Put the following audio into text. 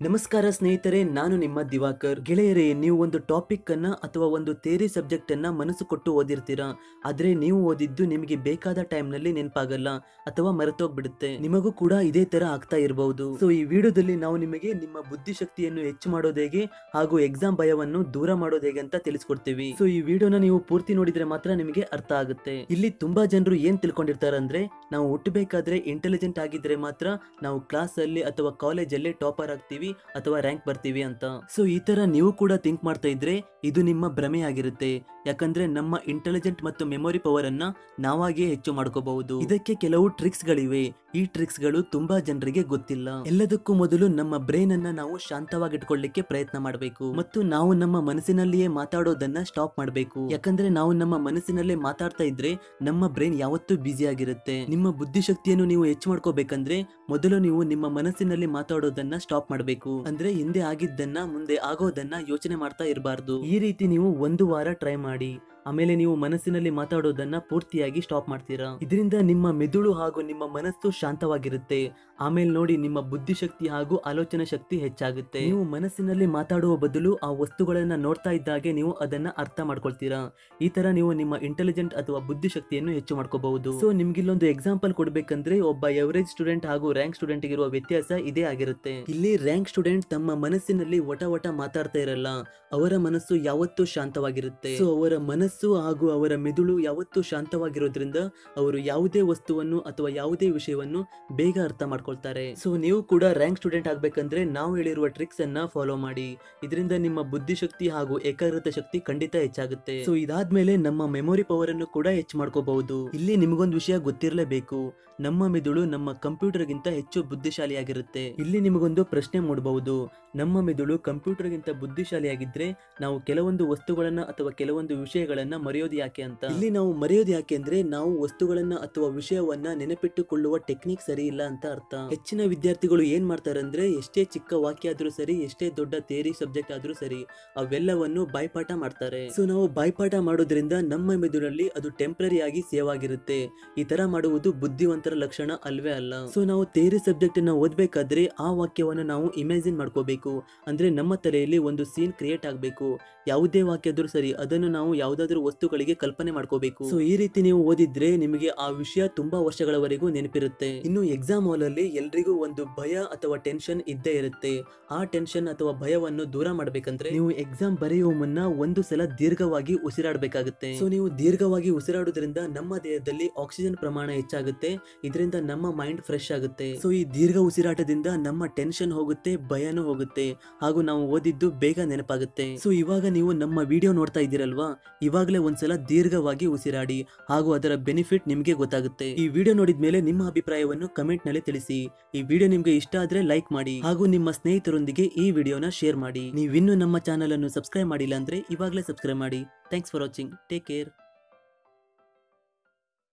ನಮಸ್ಕಾರ ಸ್ನೇಹಿತರೆ, ನಾನು ನಿಮ್ಮ ದಿವಾಕರ್. ಗೆಳೆಯರೇ, ನೀವು ಒಂದು ಟಾಪಿಕ್ ಅನ್ನ ಅಥವಾ ಒಂದು ಥೇರಿ ಸಬ್ಜೆಕ್ಟ್ ಅನ್ನ ಮನಸ್ಸು ಕೊಟ್ಟು ಓದಿರ್ತೀರಾ? ಆದ್ರೆ ನೀವು ಓದಿದ್ದು ನಿಮಗೆ ಬೇಕಾದ ಟೈಮ್ನಲ್ಲಿ ನೆನಪಾಗಲ್ಲ ಅಥವಾ ಮರೆತೋಗ್ಬಿಡುತ್ತೆ. ನಿಮಗೂ ಕೂಡ ಇದೇ ತರ ಆಗ್ತಾ ಇರಬಹುದು ಸೊ ಈ ವಿಡಿಯೋದಲ್ಲಿ ನಾವು ನಿಮಗೆ ನಿಮ್ಮ ಬುದ್ಧಿಶಕ್ತಿಯನ್ನು ಹೆಚ್ಚು ಮಾಡೋದು ಹೇಗೆ ಹಾಗೂ ಎಕ್ಸಾಮ್ ಭಯವನ್ನು ದೂರ ಮಾಡೋದು ಹೇಗೆ ಅಂತ ತಿಳಿಸ್ಕೊಡ್ತೀವಿ. ಸೊ ಈ ವಿಡಿಯೋನ ನೀವು ಪೂರ್ತಿ ನೋಡಿದ್ರೆ ಮಾತ್ರ ನಿಮಗೆ ಅರ್ಥ ಆಗುತ್ತೆ. ಇಲ್ಲಿ ತುಂಬಾ ಜನರು ಏನ್ ತಿಳ್ಕೊಂಡಿರ್ತಾರೆ ಅಂದ್ರೆ, ನಾವು ಹುಟ್ಟಬೇಕಾದ್ರೆ ಇಂಟೆಲಿಜೆಂಟ್ ಆಗಿದ್ರೆ ಮಾತ್ರ ನಾವು ಕ್ಲಾಸ್ ಅಲ್ಲಿ ಅಥವಾ ಕಾಲೇಜಲ್ಲಿ ಟಾಪರ್ ಆಗ್ತೀವಿ. ಅಥವಾ ರ್ಯಾಂಕ್ ಬರ್ತೀವಿ ಅಂತ. ಸೊ ಈ ತರ ನೀವು ಕೂಡ ಥಿಂಕ್ ಮಾಡ್ತಾ ಇದ್ರೆ ಇದು ನಿಮ್ಮ ಭ್ರಮೆ ಆಗಿರುತ್ತೆ. ಯಾಕಂದ್ರೆ ನಮ್ಮ ಇಂಟೆಲಿಜೆಂಟ್ ಮತ್ತು ಮೆಮೊರಿ ಪವರ್ ಅನ್ನ ನಾವಾಗೇ ಹೆಚ್ಚು ಮಾಡ್ಕೋಬಹುದು. ಇದಕ್ಕೆ ಕೆಲವು ಟ್ರಿಕ್ಸ್ ಗಳಿವೆ. ಈ ಟ್ರಿಕ್ಸ್ಗಳು ತುಂಬಾ ಜನರಿಗೆ ಗೊತ್ತಿಲ್ಲ. ಎಲ್ಲದಕ್ಕೂ ಮೊದಲು ನಮ್ಮ ಬ್ರೈನ್ ಅನ್ನ ನಾವು ಶಾಂತವಾಗಿಟ್ಕೊಳ್ಳಿಕ್ಕೆ ಪ್ರಯತ್ನ ಮಾಡಬೇಕು. ಮತ್ತು ನಾವು ನಮ್ಮ ಮನಸ್ಸಿನಲ್ಲಿಯೇ ಮಾತಾಡೋದನ್ನ ಸ್ಟಾಪ್ ಮಾಡಬೇಕು. ಯಾಕಂದ್ರೆ ನಾವು ನಮ್ಮ ಮನಸ್ಸಿನಲ್ಲೇ ಮಾತಾಡ್ತಾ ಇದ್ರೆ ನಮ್ಮ ಬ್ರೈನ್ ಯಾವತ್ತೂ ಬ್ಯುಸಿ ಆಗಿರುತ್ತೆ. ನಿಮ್ಮ ಬುದ್ಧಿಶಕ್ತಿಯನ್ನು ನೀವು ಹೆಚ್ಚು ಮಾಡ್ಕೋಬೇಕಂದ್ರೆ ಮೊದಲು ನೀವು ನಿಮ್ಮ ಮನಸ್ಸಿನಲ್ಲಿ ಮಾತಾಡೋದನ್ನ ಸ್ಟಾಪ್ ಮಾಡಬೇಕು. ಅಂದ್ರೆ ಹಿಂದೆ ಆಗಿದ್ದನ್ನ ಮುಂದೆ ಆಗೋದನ್ನ ಯೋಚನೆ ಮಾಡ್ತಾ ಇರಬಾರ್ದು. ಈ ರೀತಿ ನೀವು ಒಂದು ವಾರ ಟ್ರೈ ಮಾಡಿ. ಆಮೇಲೆ ನೀವು ಮನಸ್ಸಿನಲ್ಲಿ ಮಾತಾಡೋದನ್ನ ಪೂರ್ತಿಯಾಗಿ ಸ್ಟಾಪ್ ಮಾಡ್ತೀರಾ? ಇದರಿಂದ ನಿಮ್ಮ ಮೆದುಳು ಹಾಗೂ ನಿಮ್ಮ ಮನಸ್ಸು ಶಾಂತವಾಗಿರುತ್ತೆ. ಆಮೇಲೆ ನೋಡಿ ನಿಮ್ಮ ಬುದ್ಧಿಶಕ್ತಿ ಹಾಗೂ ಆಲೋಚನಾ ಶಕ್ತಿ ಹೆಚ್ಚಾಗುತ್ತೆ. ನೀವು ಮನಸ್ಸಿನಲ್ಲಿ ಮಾತಾಡುವ ಬದಲು ಆ ವಸ್ತುಗಳನ್ನ ನೋಡ್ತಾ ಇದ್ದಾಗೆ ನೀವು ಅದನ್ನ ಅರ್ಥ ಮಾಡ್ಕೊಳ್ತೀರಾ? ಈ ತರ ನೀವು ನಿಮ್ಮ ಇಂಟೆಲಿಜೆಂಟ್ ಅಥವಾ ಬುದ್ಧಿಶಕ್ತಿಯನ್ನು ಹೆಚ್ಚು ಮಾಡ್ಕೋಬಹುದು. ಸೊ ನಿಮ್ಗೆ ಇಲ್ಲೊಂದು ಎಕ್ಸಾಂಪಲ್ ಕೊಡ್ಬೇಕಂದ್ರೆ ಒಬ್ಬ ಎವರೇಜ್ ಸ್ಟೂಡೆಂಟ್ ಹಾಗೂ ರ್ಯಾಂಕ್ ಸ್ಟೂಡೆಂಟ್ ಇರುವ ವ್ಯತ್ಯಾಸ ಇದೇ ಆಗಿರುತ್ತೆ. ಇಲ್ಲಿ ರ್ಯಾಂಕ್ ಸ್ಟೂಡೆಂಟ್ ತಮ್ಮ ಮನಸ್ಸಿನಲ್ಲಿ ವಟ ವಟ ಮಾತಾಡ್ತಾ ಇರಲ್ಲ. ಅವರ ಮನಸ್ಸು ಯಾವತ್ತೂ ಶಾಂತವಾಗಿರುತ್ತೆ. ಸೊ ಅವರ ಮನಸ್ಸು ಹಾಗೂ ಅವರ ಮೆದುಳು ಯಾವತ್ತೂ ಶಾಂತವಾಗಿರೋದ್ರಿಂದ ಅವರು ಯಾವುದೇ ವಸ್ತುವನ್ನು ಅಥವಾ ಯಾವುದೇ ವಿಷಯವನ್ನು ಬೇಗ ಅರ್ಥ ಮಾಡ್ಕೊಳ್ತಾರೆ. ಸೊ ನೀವು ಕೂಡ ರ್ಯಾಂಕ್ ಸ್ಟೂಡೆಂಟ್ ಆಗ್ಬೇಕಂದ್ರೆ ನಾವು ಹೇಳಿರುವ ಟ್ರಿಕ್ಸ್ ಅನ್ನ ಫಾಲೋ ಮಾಡಿ. ಇದರಿಂದ ನಿಮ್ಮ ಬುದ್ಧಿಶಕ್ತಿ ಹಾಗೂ ಏಕಾಗ್ರತೆ ಶಕ್ತಿ ಖಂಡಿತ ಹೆಚ್ಚಾಗುತ್ತೆ. ಸೊ ಇದಾದ್ಮೇಲೆ ನಮ್ಮ ಮೆಮೊರಿ ಪವರ್ ಅನ್ನು ಕೂಡ ಹೆಚ್ಚು ಮಾಡ್ಕೋಬಹುದು. ಇಲ್ಲಿ ನಿಮಗೊಂದು ವಿಷಯ ಗೊತ್ತಿರಲೇಬೇಕು. ನಮ್ಮ ಮೆದುಳು ನಮ್ಮ ಕಂಪ್ಯೂಟರ್ಗಿಂತ ಹೆಚ್ಚು ಬುದ್ಧಿಶಾಲಿಯಾಗಿರುತ್ತೆ. ಇಲ್ಲಿ ನಿಮಗೊಂದು ಪ್ರಶ್ನೆ ಮೂಡಬಹುದು. ನಮ್ಮ ಮೆದುಳು ಕಂಪ್ಯೂಟರ್ಗಿಂತ ಬುದ್ಧಿಶಾಲಿಯಾಗಿದ್ರೆ ನಾವು ಕೆಲವೊಂದು ವಸ್ತುಗಳನ್ನ ಅಥವಾ ಕೆಲವೊಂದು ವಿಷಯಗಳನ್ನ ಮರೆಯೋದು ಯಾಕೆ ಅಂತ? ಇಲ್ಲಿ ನಾವು ಮರೆಯೋದು ಯಾಕೆ ಅಂದ್ರೆ ನಾವು ವಸ್ತುಗಳನ್ನ ಅಥವಾ ವಿಷಯವನ್ನ ನೆನಪಿಟ್ಟುಕೊಳ್ಳುವ ಟೆಕ್ನಿಕ್ ಸರಿ ಇಲ್ಲ ಅಂತ ಅರ್ಥ. ಹೆಚ್ಚಿನ ವಿದ್ಯಾರ್ಥಿಗಳು ಏನ್ ಮಾಡ್ತಾರೆ ಅಂದ್ರೆ ಎಷ್ಟೇ ಚಿಕ್ಕ ವಾಕ್ಯ ಆದ್ರೂ ಸರಿ, ಎಷ್ಟೇ ದೊಡ್ಡ ಥಿಯರಿ ಸಬ್ಜೆಕ್ಟ್ ಆದ್ರೂ ಸರಿ, ಅವೆಲ್ಲವನ್ನು ಬಾಯ್ಪಾಠ ಮಾಡ್ತಾರೆ. ಸೊ ನಾವು ಬಾಯ್ಪಾಠ ಮಾಡೋದ್ರಿಂದ ನಮ್ಮ ಮೆದುಳಲ್ಲಿ ಅದು ಟೆಂಪ್ರರಿ ಆಗಿ ಸೇವ್ ಆಗಿರುತ್ತೆ. ಈ ತರ ಮಾಡುವುದು ಬುದ್ಧಿವಂತರ ಲಕ್ಷಣ ಅಲ್ವೇ ಅಲ್ಲ. ಸೊ ನಾವು ಥೇರಿ ಸಬ್ಜೆಕ್ಟ್ ಅನ್ನ ಓದ್ಬೇಕಾದ್ರೆ ಆ ವಾಕ್ಯವನ್ನು ನಾವು ಇಮ್ಯಾಜಿನ್ ಮಾಡ್ಕೋಬೇಕು. ಅಂದ್ರೆ ನಮ್ಮ ತಲೆಯಲ್ಲಿ ಒಂದು ಸೀನ್ ಕ್ರಿಯೇಟ್ ಆಗಬೇಕು. ಯಾವುದೇ ವಾಕ್ಯ ಆದ್ರೂ ಸರಿ, ಅದನ್ನು ನಾವು ಯಾವುದಾದ್ರೂ ವಸ್ತುಗಳಿಗೆ ಕಲ್ಪನೆ ಮಾಡ್ಕೋಬೇಕು. ಸೊ ಈ ರೀತಿ ನೀವು ಓದಿದ್ರೆ ನಿಮಗೆ ಆ ವಿಷಯ ತುಂಬಾ ವರ್ಷಗಳವರೆಗೂ ನೆನಪಿರುತ್ತೆ. ಇನ್ನು ಎಕ್ಸಾಮ್ ಹಾಲ್ ಅಲ್ಲಿ ಎಲ್ರಿಗೂ ಒಂದು ಭಯ ಅಥವಾ ಟೆನ್ಷನ್ ಇದ್ದೇ ಇರುತ್ತೆ. ಆ ಟೆನ್ಷನ್ ಅಥವಾ ಭಯವನ್ನು ದೂರ ಮಾಡ್ಬೇಕಂದ್ರೆ ನೀವು ಎಕ್ಸಾಮ್ ಬರೆಯುವ ಮುನ್ನ ಒಂದು ಸಲ ದೀರ್ಘವಾಗಿ ಉಸಿರಾಡಬೇಕಾಗುತ್ತೆ. ಸೊ ನೀವು ದೀರ್ಘವಾಗಿ ಉಸಿರಾಡೋದ್ರಿಂದ ನಮ್ಮ ದೇಹದಲ್ಲಿ ಆಕ್ಸಿಜನ್ ಪ್ರಮಾಣ ಹೆಚ್ಚಾಗುತ್ತೆ. ಇದರಿಂದ ನಮ್ಮ ಮೈಂಡ್ ಫ್ರೆಶ್ ಆಗುತ್ತೆ. ಸೊ ಈ ದೀರ್ಘ ಉಸಿರಾಟದಿಂದ ನಮ್ಮ ಟೆನ್ಷನ್ ಹೋಗುತ್ತೆ, ಭಯನೂ ಹೋಗುತ್ತೆ. ಹಾಗೂ ನಾವು ಓದಿದ್ದು ಬೇಗ ನೆನಪಾಗುತ್ತೆ. ಸೊ ಇವಾಗ ನೀವು ನಮ್ಮ ವಿಡಿಯೋ ನೋಡ್ತಾ ಇದ್ದೀರಲ್ವಾ? ಇವಾಗಲೇ ಒಂದ್ಸಲ ದೀರ್ಘವಾಗಿ ಉಸಿರಾಡಿ, ಹಾಗೂ ಅದರ ಬೆನಿಫಿಟ್ ನಿಮಗೆ ಗೊತ್ತಾಗುತ್ತೆ. ಈ ವಿಡಿಯೋ ನೋಡಿದ ಮೇಲೆ ನಿಮ್ಮ ಅಭಿಪ್ರಾಯವನ್ನು ಕಮೆಂಟ್ನಲ್ಲಿ ತಿಳಿಸಿ. ಈ ವಿಡಿಯೋ ನಿಮ್ಗೆ ಇಷ್ಟ ಆದ್ರೆ ಲೈಕ್ ಮಾಡಿ, ಹಾಗೂ ನಿಮ್ಮ ಸ್ನೇಹಿತರೊಂದಿಗೆ ಈ ವಿಡಿಯೋನ ಶೇರ್ ಮಾಡಿ. ನೀವಿನ್ನೂ ನಮ್ಮ ಚಾನಲ್ ಅನ್ನು ಸಬ್ಸ್ಕ್ರೈಬ್ ಮಾಡಿಲ್ಲ ಅಂದ್ರೆ ಇವಾಗಲೇ ಸಬ್ಸ್ಕ್ರೈಬ್ ಮಾಡಿ. Thanks for watching take care